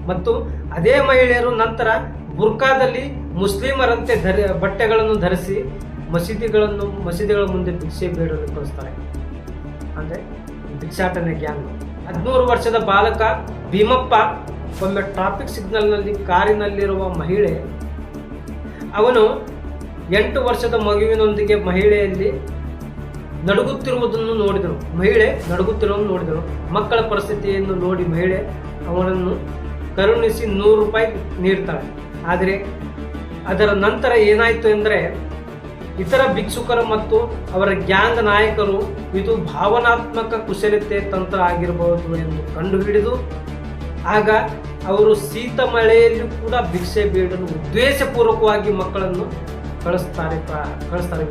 ಮತ್ತು ಅದೇ ಮಹಿಳೆಯರು ನಂತರ ಬುರ್ಕಾದಲ್ಲಿ ಮುಸ್ಲಿಮರಂತೆ ಧರಿ, ಬಟ್ಟೆಗಳನ್ನು ಧರಿಸಿ ಮಸೀದಿಗಳನ್ನು, ಮಸೀದಿಗಳ ಮುಂದೆ ಭಿಕ್ಷೆ ಬೇಡಲು ಕಳಿಸ್ತಾರೆ. ಅಂದ್ರೆ ಭಿಕ್ಷಾಟನೆ ಗ್ಯಾಂಗ್. ಹದಿಮೂರು ವರ್ಷದ ಬಾಲಕ ಭೀಮಪ್ಪ, ಒಮ್ಮೆ ಟ್ರಾಫಿಕ್ ಸಿಗ್ನಲ್ನಲ್ಲಿ ಕಾರಿನಲ್ಲಿರುವ ಮಹಿಳೆ. ಅವನು ಎಂಟು ವರ್ಷದ ಮಗುವಿನೊಂದಿಗೆ ಮಹಿಳೆಯಲ್ಲಿ ನಡುಗುತ್ತಿರುವುದನ್ನು ನೋಡಿದರು ಮಹಿಳೆ ನಡುಗುತ್ತಿರುವುದನ್ನು ನೋಡಿದರು ಮಕ್ಕಳ ಪರಿಸ್ಥಿತಿಯನ್ನು ನೋಡಿ ಮಹಿಳೆ ಅವನನ್ನು ಕರುಣಿಸಿ ನೂರು ರೂಪಾಯಿ ನೀಡ್ತಾಳೆ. ಆದರೆ ಅದರ ನಂತರ ಏನಾಯಿತು ಎಂದರೆ ಇತರ ಭಿಕ್ಷುಕರು ಮತ್ತು ಅವರ ಗ್ಯಾಂಗ್ ನಾಯಕರು ಇದು ಭಾವನಾತ್ಮಕ ಕುಶಲತೆ ತಂತ್ರ ಆಗಿರಬಹುದು ಎಂದು ಕಂಡುಹಿಡಿದು, ಆಗ ಅವರು ಶೀತ ಮಳೆಯಲ್ಲಿ ಕೂಡ ಭಿಕ್ಷೆ ಬೇಡಲು ಉದ್ದೇಶಪೂರ್ವಕವಾಗಿ ಮಕ್ಕಳನ್ನು ಕಳಿಸ್ತಾರೆ ಕಳಿಸ್ತಾರೆ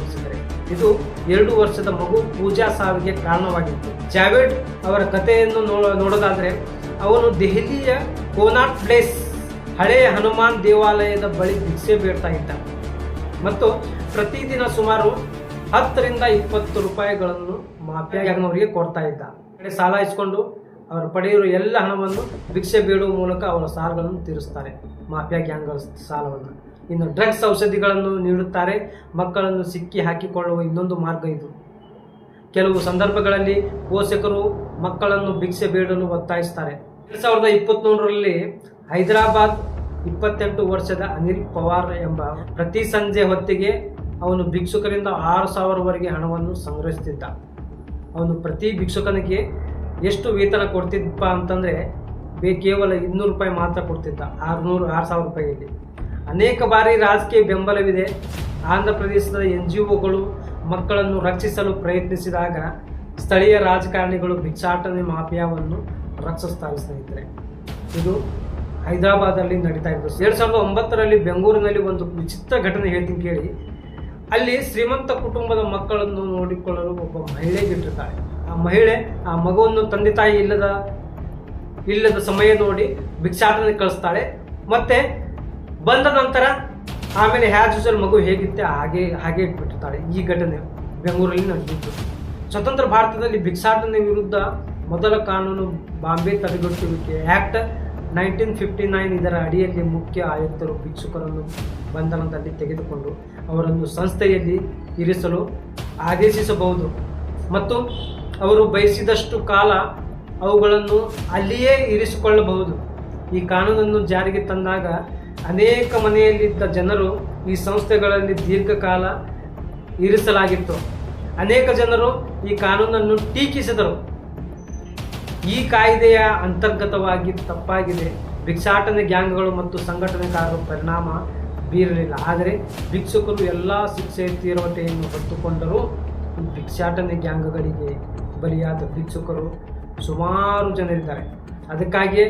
ಇದು ಎರಡು ವರ್ಷದ ಮಗು ಪೂಜಾ ಸಾವಿಗೆ ಕಾರಣವಾಗಿತ್ತು. ಜಾವೇಡ್ ಅವರ ಕಥೆಯನ್ನು ನೋಡೋದಾದ್ರೆ, ಅವನು ದೆಹಲಿಯ ಕೋನಾಟ್ ಪ್ಲೇಸ್ ಹಳೆಯ ಹನುಮಾನ್ ದೇವಾಲಯದ ಬಳಿ ಭಿಕ್ಷೆ ಬೇಡ್ತಾ ಇದ್ದ. ಮತ್ತು ಪ್ರತಿದಿನ ಸುಮಾರು ಹತ್ತರಿಂದ ಇಪ್ಪತ್ತು ರೂಪಾಯಿಗಳನ್ನು ಮಾಫಿಯಾ ಗ್ಯಾಂಗ್ನವರಿಗೆ ಕೊಡ್ತಾ ಇದ್ದ. ಕಡೆ ಸಾಲ ಇಸ್ಕೊಂಡು ಅವರು ಪಡೆಯುವ ಎಲ್ಲ ಹಣವನ್ನು ಭಿಕ್ಷೆ ಬೇಡುವ ಮೂಲಕ ಅವರ ಸಾಲಗಳನ್ನು ತೀರಿಸ್ತಾರೆ. ಮಾಫಿಯಾ ಗ್ಯಾಂಗ್ ಸಾಲವನ್ನು. ಇನ್ನು ಡ್ರಗ್ಸ್ ಔಷಧಿಗಳನ್ನು ನೀಡುತ್ತಾರೆ. ಮಕ್ಕಳನ್ನು ಸಿಕ್ಕಿ ಹಾಕಿಕೊಳ್ಳುವ ಇನ್ನೊಂದು ಮಾರ್ಗ ಇದು. ಕೆಲವು ಸಂದರ್ಭಗಳಲ್ಲಿ ಪೋಷಕರು ಮಕ್ಕಳನ್ನು ಭಿಕ್ಷೆ ಬೇಡಲು ಒತ್ತಾಯಿಸ್ತಾರೆ. ಎರಡು ಸಾವಿರದ ಇಪ್ಪತ್ತ್ಮೂರರಲ್ಲಿ ಹೈದರಾಬಾದ್ ಇಪ್ಪತ್ತೆಂಟು ವರ್ಷದ ಅನಿಲ್ ಪವಾರ್ ಎಂಬ ಪ್ರತಿ ಸಂಜೆ ಹೊತ್ತಿಗೆ ಅವನು ಭಿಕ್ಷುಕರಿಂದ ಆರು ಸಾವಿರವರೆಗೆ ಹಣವನ್ನು ಸಂಗ್ರಹಿಸ್ತಿದ್ದ. ಅವನು ಪ್ರತಿ ಭಿಕ್ಷುಕನಿಗೆ ಎಷ್ಟು ವೇತನ ಕೊಡ್ತಿದ್ದಪ್ಪ ಅಂತಂದರೆ ಬೇ ಕೇವಲ ಇನ್ನೂರು ರೂಪಾಯಿ ಮಾತ್ರ ಕೊಡ್ತಿದ್ದ, ಆರುನೂರು, ಆರು ಸಾವಿರ ರೂಪಾಯಿಯಲ್ಲಿ. ಅನೇಕ ಬಾರಿ ರಾಜಕೀಯ ಬೆಂಬಲವಿದೆ. ಆಂಧ್ರ ಪ್ರದೇಶದ ಎನ್ ಜಿ ಒಗಳು ಮಕ್ಕಳನ್ನು ರಕ್ಷಿಸಲು ಪ್ರಯತ್ನಿಸಿದಾಗ ಸ್ಥಳೀಯ ರಾಜಕಾರಣಿಗಳು ಭಿಕ್ಷಾಟನೆ ಮಾಫಿಯಾವನ್ನು ರಕ್ಷಿಸ್ತಾರೆ ಸ್ನೇಹಿತರೆ ಇದು ಹೈದರಾಬಾದಲ್ಲಿ ನಡೀತಾ ಇತ್ತು ಎರಡು ಸಾವಿರದ ಒಂಬತ್ತರಲ್ಲಿ ಬೆಂಗಳೂರಿನಲ್ಲಿ ಒಂದು ವಿಚಿತ್ರ ಘಟನೆ ಹೇಳ್ತೀನಿ ಕೇಳಿ. ಅಲ್ಲಿ ಶ್ರೀಮಂತ ಕುಟುಂಬದ ಮಕ್ಕಳನ್ನು ನೋಡಿಕೊಳ್ಳಲು ಒಬ್ಬ ಮಹಿಳೆ ಬಿಟ್ಟಿರ್ತಾಳೆ. ಆ ಮಹಿಳೆ ಆ ಮಗುವನ್ನು ತಂದೆ ತಾಯಿ ಇಲ್ಲದ ಇಲ್ಲದ ಸಮಯ ನೋಡಿ ಭಿಕ್ಷಾಟನೆ ಕಳಿಸ್ತಾಳೆ. ಮತ್ತೆ ಬಂದ ನಂತರ ಆಮೇಲೆ ಹ್ಯಾಸ್ ಯೂಸಲ್ ಮಗು ಹೇಗಿತ್ತೆ ಹಾಗೆ ಹಾಗೆ ಇಟ್ಬಿಟ್ಟಿರ್ತಾಳೆ. ಈ ಘಟನೆ ಬೆಂಗಳೂರಲ್ಲಿ ನಡೆದಿತ್ತು ಸ್ವತಂತ್ರ ಭಾರತದಲ್ಲಿ ಭಿಕ್ಷಾಟನೆ ವಿರುದ್ಧ ಮೊದಲ ಕಾನೂನು ಬಾಂಬೆ ತಡೆಗಟ್ಟುವಿಕೆ ಆಕ್ಟ್ ನೈನ್ಟೀನ್ ಫಿಫ್ಟಿ ನೈನ್ ಇದರ ಅಡಿಯಲ್ಲಿ ಮುಖ್ಯ ಆಯುಕ್ತರು ಭಿಕ್ಷುಕರನ್ನು ಬಂಧನದಲ್ಲಿ ತೆಗೆದುಕೊಂಡು ಅವರನ್ನು ಸಂಸ್ಥೆಯಲ್ಲಿ ಇರಿಸಲು ಆದೇಶಿಸಬಹುದು. ಮತ್ತು ಅವರು ಬಯಸಿದಷ್ಟು ಕಾಲ ಅವುಗಳನ್ನು ಅಲ್ಲಿಯೇ ಇರಿಸಿಕೊಳ್ಳಬಹುದು. ಈ ಕಾನೂನನ್ನು ಜಾರಿಗೆ ತಂದಾಗ ಅನೇಕ ಮನೆಯಲ್ಲಿದ್ದ ಜನರು ಈ ಸಂಸ್ಥೆಗಳಲ್ಲಿ ದೀರ್ಘಕಾಲ ಇರಿಸಲಾಗಿತ್ತು. ಅನೇಕ ಜನರು ಈ ಕಾನೂನನ್ನು ಟೀಕಿಸಿದರು. ಈ ಕಾಯ್ದೆಯ ಅಂತರ್ಗತವಾಗಿ ತಪ್ಪಾಗಿದೆ. ಭಿಕ್ಷಾಟನೆ ಗ್ಯಾಂಗ್ಗಳು ಮತ್ತು ಸಂಘಟನೆಕಾರರು ಪರಿಣಾಮ ಬೀರಲಿಲ್ಲ. ಆದರೆ ಭಿಕ್ಷುಕರು ಎಲ್ಲ ಶಿಕ್ಷೆ ತೀರ್ವತೆಯನ್ನು ಹೊತ್ತುಕೊಂಡರೂ ಭಿಕ್ಷಾಟನೆ ಗ್ಯಾಂಗ್ಗಳಿಗೆ ಬಲಿಯಾದ ಭಿಕ್ಷುಕರು ಸುಮಾರು ಜನರಿದ್ದಾರೆ. ಅದಕ್ಕಾಗಿಯೇ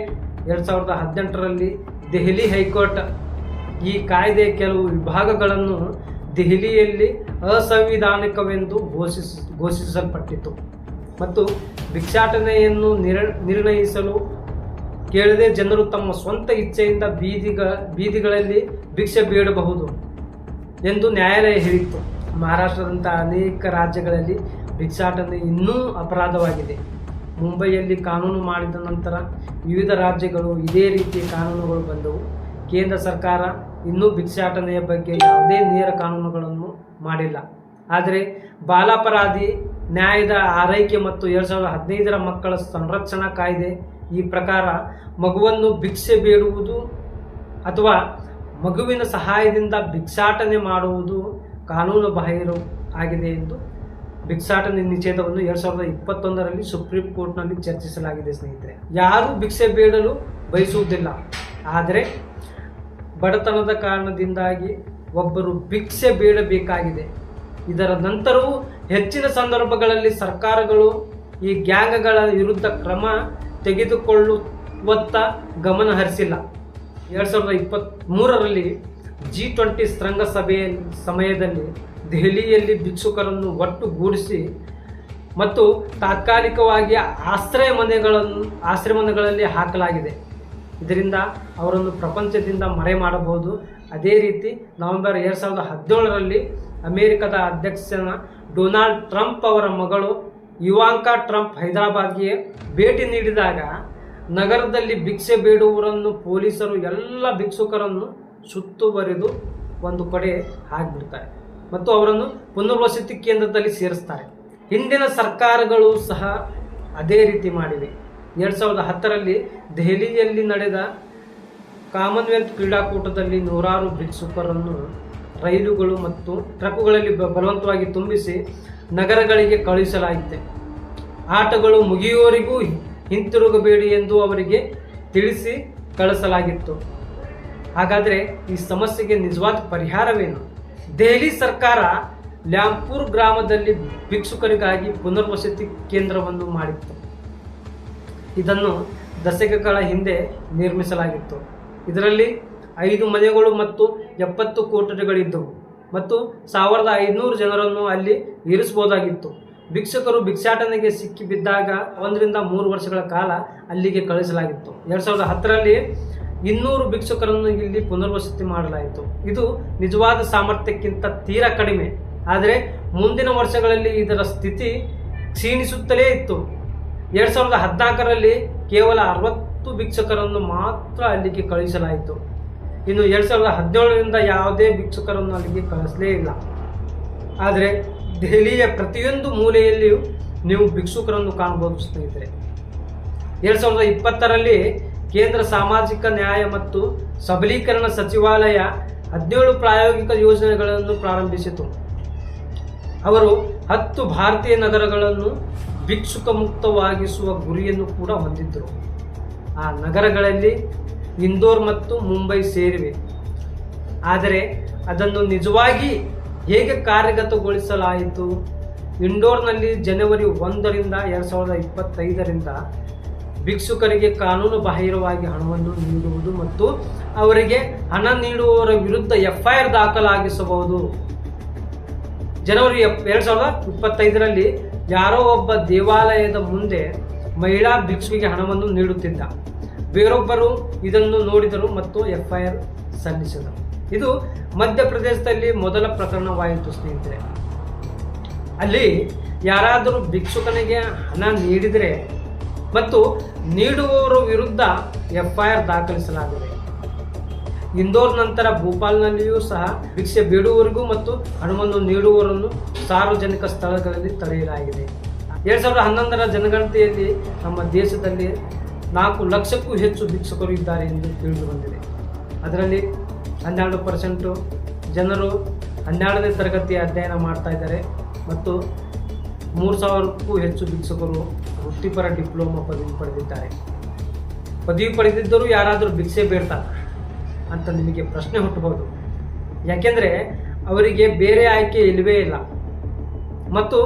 ಎರಡು ಸಾವಿರದ ಹದಿನೆಂಟರಲ್ಲಿ ದೆಹಲಿ ಹೈಕೋರ್ಟ್ ಈ ಕಾಯ್ದೆಯ ಕೆಲವು ವಿಭಾಗಗಳನ್ನು ದೆಹಲಿಯಲ್ಲಿ ಅಸಂವಿಧಾನಿಕವೆಂದು ಘೋಷಿಸ ಘೋಷಿಸಲ್ಪಟ್ಟಿತು ಮತ್ತು ಭಿಕ್ಷಾಟನೆಯನ್ನು ನಿರ್ ನಿರ್ಣಯಿಸಲು ಕೇಳದೆ ಜನರು ತಮ್ಮ ಸ್ವಂತ ಇಚ್ಛೆಯಿಂದ ಬೀದಿಗ, ಬೀದಿಗಳಲ್ಲಿ ಭಿಕ್ಷೆ ಬೇಡಬಹುದು ಎಂದು ನ್ಯಾಯಾಲಯ ಹೇಳಿತ್ತು. ಮಹಾರಾಷ್ಟ್ರದಂಥ ಅನೇಕ ರಾಜ್ಯಗಳಲ್ಲಿ ಭಿಕ್ಷಾಟನೆ ಇನ್ನೂ ಅಪರಾಧವಾಗಿದೆ. ಮುಂಬೈಯಲ್ಲಿ ಕಾನೂನು ಮಾಡಿದ ನಂತರ ವಿವಿಧ ರಾಜ್ಯಗಳು ಇದೇ ರೀತಿಯ ಕಾನೂನುಗಳು ಬಂದವು. ಕೇಂದ್ರ ಸರ್ಕಾರ ಇನ್ನೂ ಭಿಕ್ಷಾಟನೆಯ ಬಗ್ಗೆ ಯಾವುದೇ ನೇರ ಕಾನೂನುಗಳನ್ನು ಮಾಡಿಲ್ಲ. ಆದರೆ ಬಾಲಾಪರಾಧಿ ನ್ಯಾಯದ ಆರೈಕೆ ಮತ್ತು ಎರಡು ಸಾವಿರದ ಹದಿನೈದರ ಮಕ್ಕಳ ಸಂರಕ್ಷಣಾ ಕಾಯ್ದೆ ಈ ಪ್ರಕಾರ ಮಗುವನ್ನು ಭಿಕ್ಷೆ ಬೇಡುವುದು ಅಥವಾ ಮಗುವಿನ ಸಹಾಯದಿಂದ ಭಿಕ್ಷಾಟನೆ ಮಾಡುವುದು ಕಾನೂನು ಬಾಹಿರ ಆಗಿದೆ ಎಂದು ಭಿಕ್ಷಾಟನೆ ನಿಷೇಧವನ್ನು ಎರಡು ಸಾವಿರದ ಇಪ್ಪತ್ತೊಂದರಲ್ಲಿ ಸುಪ್ರೀಂ ಕೋರ್ಟ್ನಲ್ಲಿ ಚರ್ಚಿಸಲಾಗಿದೆ, ಸ್ನೇಹಿತರೆ. ಯಾರೂ ಭಿಕ್ಷೆ ಬೇಡಲು ಬಯಸುವುದಿಲ್ಲ. ಆದರೆ ಬಡತನದ ಕಾರಣದಿಂದಾಗಿ ಒಬ್ಬರು ಭಿಕ್ಷೆ ಬೇಡಬೇಕಾಗಿದೆ. ಇದರ ನಂತರವೂ ಹೆಚ್ಚಿನ ಸಂದರ್ಭಗಳಲ್ಲಿ ಸರ್ಕಾರಗಳು ಈ ಗ್ಯಾಂಗ್ಗಳ ವಿರುದ್ಧ ಕ್ರಮ ತೆಗೆದುಕೊಳ್ಳುವತ್ತ ಗಮನ ಹರಿಸಿಲ್ಲ. ಎರಡು ಸಾವಿರದ ಇಪ್ಪತ್ತ್ ಮೂರರಲ್ಲಿ ಜಿ ಟ್ವೆಂಟಿ ಶೃಂಗಸಭೆಯ ಸಮಯದಲ್ಲಿ ದೆಹಲಿಯಲ್ಲಿ ಭಿಕ್ಷುಕರನ್ನು ಒಟ್ಟುಗೂಡಿಸಿ ಮತ್ತು ತಾತ್ಕಾಲಿಕವಾಗಿ ಆಶ್ರಯ ಮನೆಗಳನ್ನು ಆಶ್ರಯ ಮನೆಗಳಲ್ಲಿ ಹಾಕಲಾಗಿದೆ. ಇದರಿಂದ ಅವರನ್ನು ಪ್ರಪಂಚದಿಂದ ಮರೆ ಮಾಡಬಹುದು ಅದೇ ರೀತಿ ನವೆಂಬರ್ ಎರಡು ಸಾವಿರದ ಹದಿನೇಳರಲ್ಲಿ ಅಮೆರಿಕದ ಅಧ್ಯಕ್ಷನ ಡೊನಾಲ್ಡ್ ಟ್ರಂಪ್ ಅವರ ಮಗಳು ಇವಾಂಕಾ ಟ್ರಂಪ್ ಹೈದರಾಬಾದ್ಗೆ ಭೇಟಿ ನೀಡಿದಾಗ ನಗರದಲ್ಲಿ ಭಿಕ್ಷೆ ಬೇಡುವರನ್ನು ಪೊಲೀಸರು ಎಲ್ಲ ಭಿಕ್ಷುಕರನ್ನು ಸುತ್ತುವರಿದು ಒಂದು ಕಡೆ ಹಾಕಿಬಿಡ್ತಾರೆ ಮತ್ತು ಅವರನ್ನು ಪುನರ್ವಸತಿ ಕೇಂದ್ರದಲ್ಲಿ ಸೇರಿಸ್ತಾರೆ. ಹಿಂದಿನ ಸರ್ಕಾರಗಳು ಸಹ ಅದೇ ರೀತಿ ಮಾಡಿವೆ. ಎರಡು ಸಾವಿರದ ಹತ್ತರಲ್ಲಿ ದೆಹಲಿಯಲ್ಲಿ ನಡೆದ ಕಾಮನ್ವೆಲ್ತ್ ಕ್ರೀಡಾಕೂಟದಲ್ಲಿ ನೂರಾರು ಭಿಕ್ಷುಕರನ್ನು ರೈಲುಗಳು ಮತ್ತು ಟ್ರಕ್ಕುಗಳಲ್ಲಿ ಬಲವಂತವಾಗಿ ತುಂಬಿಸಿ ನಗರಗಳಿಗೆ ಕಳುಹಿಸಲಾಯಿತು. ಆಟಗಳು ಮುಗಿಯುವವರಿಗೂ ಹಿಂತಿರುಗಬೇಡಿ ಎಂದು ಅವರಿಗೆ ತಿಳಿಸಿ ಕಳಿಸಲಾಗಿತ್ತು. ಹಾಗಾದರೆ ಈ ಸಮಸ್ಯೆಗೆ ನಿಜವಾದ ಪರಿಹಾರವೇನು? ದೆಹಲಿ ಸರ್ಕಾರ ಲ್ಯಾಂಪುರ್ ಗ್ರಾಮದಲ್ಲಿ ಭಿಕ್ಷುಕರಿಗಾಗಿ ಪುನರ್ವಸತಿ ಕೇಂದ್ರವನ್ನು ಮಾಡಿತ್ತು. ಇದನ್ನು ದಶಕಗಳ ಹಿಂದೆ ನಿರ್ಮಿಸಲಾಗಿತ್ತು. ಇದರಲ್ಲಿ ಐದು ಮನೆಗಳು ಮತ್ತು ಎಪ್ಪತ್ತು ಕೋಟರಿಗಳಿದ್ದವು. ಮತ್ತು ಸಾವಿರದ ಐದುನೂರು ಜನರನ್ನು ಅಲ್ಲಿ ಇರಿಸಬಹುದಾಗಿತ್ತು. ಭಿಕ್ಷಕರು ಭಿಕ್ಷಾಟನೆಗೆ ಸಿಕ್ಕಿ ಬಿದ್ದಾಗ ಒಂದರಿಂದ ಮೂರು ವರ್ಷಗಳ ಕಾಲ ಅಲ್ಲಿಗೆ ಕಳಿಸಲಾಗಿತ್ತು ಎರಡು ಸಾವಿರದ ಹತ್ತರಲ್ಲಿ ಇನ್ನೂರು ಭಿಕ್ಷುಕರನ್ನು ಇಲ್ಲಿ ಪುನರ್ವಸತಿ ಮಾಡಲಾಯಿತು. ಇದು ನಿಜವಾದ ಸಾಮರ್ಥ್ಯಕ್ಕಿಂತ ತೀರಾ ಕಡಿಮೆ. ಆದರೆ ಮುಂದಿನ ವರ್ಷಗಳಲ್ಲಿ ಇದರ ಸ್ಥಿತಿ ಕ್ಷೀಣಿಸುತ್ತಲೇ ಇತ್ತು. ಎರಡು ಸಾವಿರದ ಹದಿನಾಲ್ಕರಲ್ಲಿ ಕೇವಲ ಅರವತ್ತು ಭಿಕ್ಷಕರನ್ನು ಮಾತ್ರ ಅಲ್ಲಿಗೆ ಕಳುಹಿಸಲಾಯಿತು. ಇನ್ನು ಎರಡು ಸಾವಿರದ ಹದಿನೇಳರಿಂದ ಯಾವುದೇ ಭಿಕ್ಷುಕರನ್ನು ಅಲ್ಲಿಗೆ ಕಳಿಸಲೇ ಇಲ್ಲ. ಆದರೆ ದೆಹಲಿಯ ಪ್ರತಿಯೊಂದು ಮೂಲೆಯಲ್ಲಿಯೂ ನೀವು ಭಿಕ್ಷುಕರನ್ನು ಕಾಣಬಹುದು ಸ್ನೇಹಿತರೆ. ಎರಡು ಸಾವಿರದ ಇಪ್ಪತ್ತರಲ್ಲಿ ಕೇಂದ್ರ ಸಾಮಾಜಿಕ ನ್ಯಾಯ ಮತ್ತು ಸಬಲೀಕರಣ ಸಚಿವಾಲಯ ಹದಿನೇಳು ಪ್ರಾಯೋಗಿಕ ಯೋಜನೆಗಳನ್ನು ಪ್ರಾರಂಭಿಸಿತು. ಅವರು ಹತ್ತು ಭಾರತೀಯ ನಗರಗಳನ್ನು ಭಿಕ್ಷುಕ ಮುಕ್ತವಾಗಿಸುವ ಗುರಿಯನ್ನು ಕೂಡ ಹೊಂದಿದ್ದರು. ಆ ನಗರಗಳಲ್ಲಿ ಇಂದೋರ್ ಮತ್ತು ಮುಂಬೈ ಸೇರಿವೆ. ಆದರೆ ಅದನ್ನು ನಿಜವಾಗಿ ಹೇಗೆ ಕಾರ್ಯಗತಗೊಳಿಸಲಾಯಿತು? ಇಂಡೋರ್ನಲ್ಲಿ ಜನವರಿ ಒಂದರಿಂದ ಎರಡು ಸಾವಿರದ ಇಪ್ಪತ್ತೈದರಿಂದ ಭಿಕ್ಷುಕರಿಗೆ ಕಾನೂನು ಬಾಹಿರವಾಗಿ ಹಣವನ್ನು ನೀಡುವುದು ಮತ್ತು ಅವರಿಗೆ ಹಣ ನೀಡುವವರ ವಿರುದ್ಧ ಎಫ್ಐಆರ್ ದಾಖಲಾಗಿಸಬಹುದು. ಜನವರಿ ಎರಡು ಸಾವಿರದ ಇಪ್ಪತ್ತೈದರಲ್ಲಿ ಯಾರೋ ಒಬ್ಬ ದೇವಾಲಯದ ಮುಂದೆ ಮಹಿಳಾ ಭಿಕ್ಷುವಿಗೆ ಹಣವನ್ನು ನೀಡುತ್ತಿದ್ದ. ಬೇರೊಬ್ಬರು ಇದನ್ನು ನೋಡಿದರು ಮತ್ತು ಎಫ್ಐಆರ್ ಸಲ್ಲಿಸಿದರು. ಇದು ಮಧ್ಯಪ್ರದೇಶದಲ್ಲಿ ಮೊದಲ ಪ್ರಕರಣವಾಯಿತು, ಸ್ನೇಹಿತರೆ. ಅಲ್ಲಿ ಯಾರಾದರೂ ಭಿಕ್ಷುಕನಿಗೆ ಹಣ ನೀಡಿದರೆ ಮತ್ತು ನೀಡುವವರ ವಿರುದ್ಧ ಎಫ್ಐಆರ್ ದಾಖಲಿಸಲಾಗಿದೆ. ಇಂದೋರ್ ನಂತರ ಭೋಪಾಲ್ನಲ್ಲಿಯೂ ಸಹ ಭಿಕ್ಷೆ ಬೇಡುವವರಿಗೂ ಮತ್ತು ಹಣವನ್ನು ನೀಡುವವರನ್ನು ಸಾರ್ವಜನಿಕ ಸ್ಥಳಗಳಲ್ಲಿ ತಡೆಯಲಾಗಿದೆ. ಎರಡು ಸಾವಿರದ ಹನ್ನೊಂದರ ಜನಗಣತಿಯಲ್ಲಿ ನಮ್ಮ ದೇಶದಲ್ಲಿ ನಾಲ್ಕು ಲಕ್ಷಕ್ಕೂ ಹೆಚ್ಚು ಭಿಕ್ಷುಕರು ಇದ್ದಾರೆ ಎಂದು ತಿಳಿದು ಬಂದಿದೆ. ಅದರಲ್ಲಿ ಹನ್ನೆರಡು ಪರ್ಸೆಂಟು ಜನರು ಹನ್ನೆರಡನೇ ತರಗತಿ ಅಧ್ಯಯನ ಮಾಡ್ತಾ ಇದ್ದಾರೆ ಮತ್ತು ಮೂರು ಸಾವಿರಕ್ಕೂ ಹೆಚ್ಚು ಭಿಕ್ಷುಕರು ವೃತ್ತಿಪರ ಡಿಪ್ಲೊಮಾ ಪದವಿ ಪಡೆದಿದ್ದಾರೆ. ಪದವಿ ಪಡೆದಿದ್ದರೂ ಯಾರಾದರೂ ಭಿಕ್ಷೆ ಬೇಡ್ತಾರೆ ಅಂತ ನಿಮಗೆ ಪ್ರಶ್ನೆ ಹುಟ್ಟಬಹುದು. ಯಾಕೆಂದರೆ ಅವರಿಗೆ ಬೇರೆ ಆಯ್ಕೆ ಇಲ್ಲವೇ ಇಲ್ಲ. ಮತ್ತು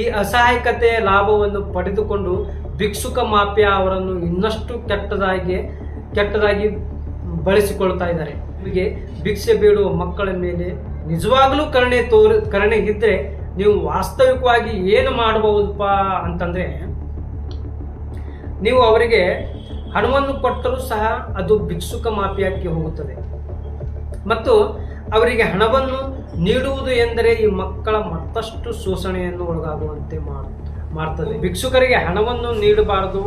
ಈ ಅಸಹಾಯಕತೆಯ ಲಾಭವನ್ನು ಪಡೆದುಕೊಂಡು ಭಿಕ್ಷುಕ ಮಾಫಿಯಾ ಅವರನ್ನು ಇನ್ನಷ್ಟು ಕೆಟ್ಟದಾಗಿ ಕೆಟ್ಟದಾಗಿ ಬಳಸಿಕೊಳ್ತಾ ಇದ್ದಾರೆ. ನಿಮಗೆ ಭಿಕ್ಷೆ ಬೇಡುವ ಮಕ್ಕಳ ಮೇಲೆ ನಿಜವಾಗಲೂ ಕರುಣೆ ತೋರಿ, ಕರುಣೆ ಇದ್ದರೆ ನೀವು ವಾಸ್ತವಿಕವಾಗಿ ಏನು ಮಾಡಬಹುದಪ್ಪ ಅಂತಂದ್ರೆ, ನೀವು ಅವರಿಗೆ ಹಣವನ್ನು ಕೊಟ್ಟರೂ ಸಹ ಅದು ಭಿಕ್ಷುಕ ಮಾಫಿಯಾಕ್ಕೆ ಹೋಗುತ್ತದೆ. ಮತ್ತು ಅವರಿಗೆ ಹಣವನ್ನು ನೀಡುವುದು ಎಂದರೆ ಈ ಮಕ್ಕಳ ಮತ್ತಷ್ಟು ಶೋಷಣೆಯನ್ನು ಒಳಗಾಗುವಂತೆ ಮಾಡು ಮಾಡ್ತದೆ ಭಿಕ್ಷುಕರಿಗೆ ಹಣವನ್ನು ನೀಡಬಾರದು,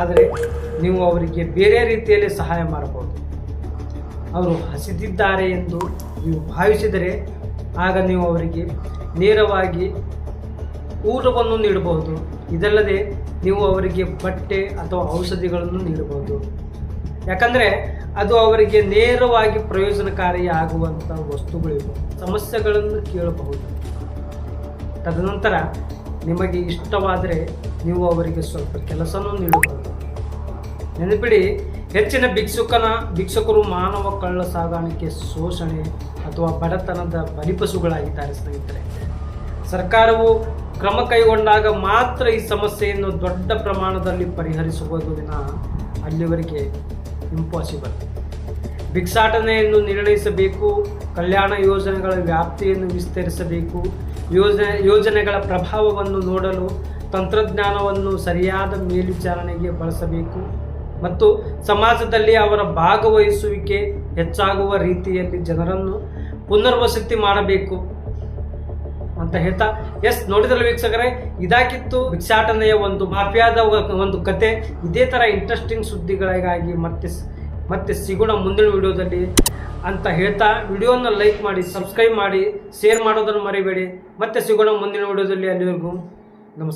ಆದರೆ ನೀವು ಅವರಿಗೆ ಬೇರೆ ರೀತಿಯಲ್ಲಿ ಸಹಾಯ ಮಾಡಬಹುದು. ಅವರು ಹಸಿದಿದ್ದಾರೆ ಎಂದು ನೀವು ಭಾವಿಸಿದರೆ ಆಗ ನೀವು ಅವರಿಗೆ ನೇರವಾಗಿ ಊಟವನ್ನು ನೀಡಬಹುದು. ಇದಲ್ಲದೆ ನೀವು ಅವರಿಗೆ ಬಟ್ಟೆ ಅಥವಾ ಔಷಧಿಗಳನ್ನು ನೀಡಬಹುದು. ಯಾಕಂದರೆ ಅದು ಅವರಿಗೆ ನೇರವಾಗಿ ಪ್ರಯೋಜನಕಾರಿಯಾಗುವಂಥ ವಸ್ತುಗಳಿವೆ. ಸಮಸ್ಯೆಗಳನ್ನು ಕೇಳಬಹುದು. ತದನಂತರ ನಿಮಗೆ ಇಷ್ಟವಾದರೆ ನೀವು ಅವರಿಗೆ ಸ್ವಲ್ಪ ಕೆಲಸನೂ ನೀಡಬಹುದು. ನೆನಪಿಡಿ, ಹೆಚ್ಚಿನ ಭಿಕ್ಷುಕನ, ಭಿಕ್ಷುಕರು ಮಾನವ ಕಳ್ಳ ಸಾಗಾಣಿಕೆ ಶೋಷಣೆ ಅಥವಾ ಬಡತನದ ಬಲಿಪಶುಗಳಾಗಿದ್ದಾರೆ ಸ್ನೇಹಿತರೆ. ಸರ್ಕಾರವು ಕ್ರಮ ಕೈಗೊಂಡಾಗ ಮಾತ್ರ ಈ ಸಮಸ್ಯೆಯನ್ನು ದೊಡ್ಡ ಪ್ರಮಾಣದಲ್ಲಿ ಪರಿಹರಿಸುವುದು ವಿನ ಅಲ್ಲಿವರೆಗೆ ಇಂಪಾಸಿಬಲ್. ಭಿಕ್ಷಾಟನೆಯನ್ನು ನಿರ್ಣಯಿಸಬೇಕು, ಕಲ್ಯಾಣ ಯೋಜನೆಗಳ ವ್ಯಾಪ್ತಿಯನ್ನು ವಿಸ್ತರಿಸಬೇಕು ಯೋಜನೆ, ಯೋಜನೆಗಳ ಪ್ರಭಾವವನ್ನು ನೋಡಲು ತಂತ್ರಜ್ಞಾನವನ್ನು ಸರಿಯಾದ ಮೇಲ್ವಿಚಾರಣೆಗೆ ಬಳಸಬೇಕು ಮತ್ತು ಸಮಾಜದಲ್ಲಿ ಅವರ ಭಾಗವಹಿಸುವಿಕೆ ಹೆಚ್ಚಾಗುವ ರೀತಿಯಲ್ಲಿ ಜನರನ್ನು ಪುನರ್ವಸತಿ ಮಾಡಬೇಕು ಅಂತ ಹೇಳ್ತಾ. ಎಸ್, ನೋಡಿದ್ರಲ್ಲ ವೀಕ್ಷಕರೇ, ಇದಾಗಿತ್ತು ಭಿಕ್ಷಾಟನೆಯ ಒಂದು ಮಾಫಿಯಾದ ಒಂದು ಕತೆ. ಇದೇ ಥರ ಇಂಟ್ರೆಸ್ಟಿಂಗ್ ಸುದ್ದಿಗಳಿಗಾಗಿ ಮತ್ತೆ ಮತ್ತೆ ಸಿಗೋಣ ಮುಂದಿನ ವಿಡಿಯೋದಲ್ಲಿ ಅಂತ ಹೇಳ್ತಾ ವಿಡಿಯೋನ ಲೈಕ್ ಮಾಡಿ ಸಬ್ಸ್ಕ್ರೈಬ್ ಮಾಡಿ ಶೇರ್ ಮಾಡೋದನ್ನು ಮರಿಬೇಡಿ. ಮತ್ತೆ ಸಿಗೋಣ ಮುಂದಿನ ವಿಡಿಯೋದಲ್ಲಿ ಅಲ್ಲಿವರೆಗೂ ನಮಸ್ಕಾರ.